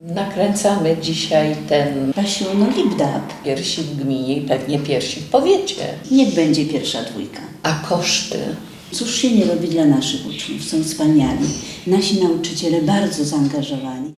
Nakręcamy dzisiaj ten Basiu, no lip dab. piersi w gminie i pewnie piersi w powiecie. Niech będzie pierwsza dwójka. A koszty? Cóż się nie robi dla naszych uczniów? Są wspaniali. Nasi nauczyciele bardzo zaangażowani.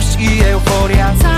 caos e euforia.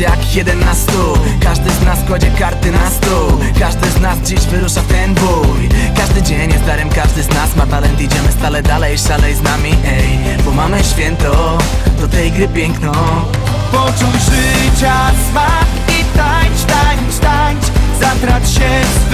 Jak jeden na stu Każdy z nas kładzie karty na stół. Każdy z nas dziś wyrusza w ten bój. Każdy dzień jest darem, każdy z nas ma talent. Idziemy stale dalej, szalej z nami, ej. Bo mamy święto, do tej gry piękno. Poczuj życia smak i tańcz, tańcz, tańcz. Zatrać się w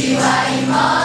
主は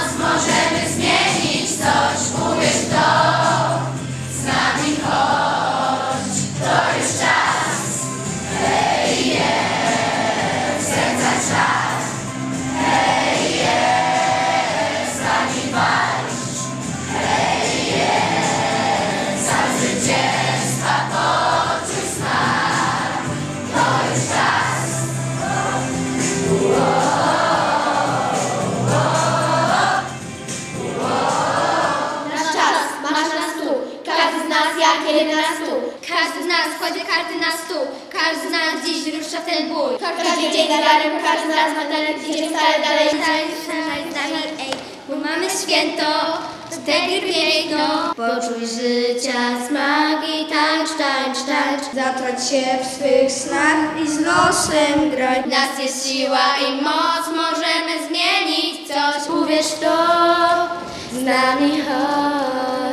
tak jeden na stół. Każdy z nas kładzie karty na stół. Każdy z nas dziś wyrusza w ten bój. Każdy dzień darem, każdy z nas ma talent, idzie wcale dalej, dalej, dalej, dalej, ej. Bo mamy święto, wtedy piękno. Poczuj życia smak i tańcz, tańcz, tańcz. Zatrać się w swych snach i z losem grać. Nas jest siła i moc, możemy zmienić coś. Uwierz to, z nami chodź.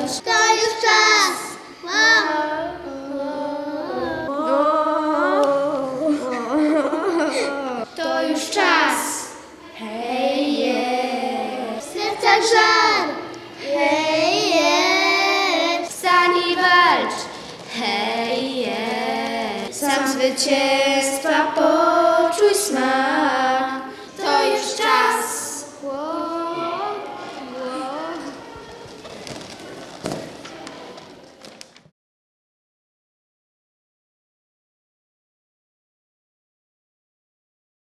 zwycięstwa poczuj smak.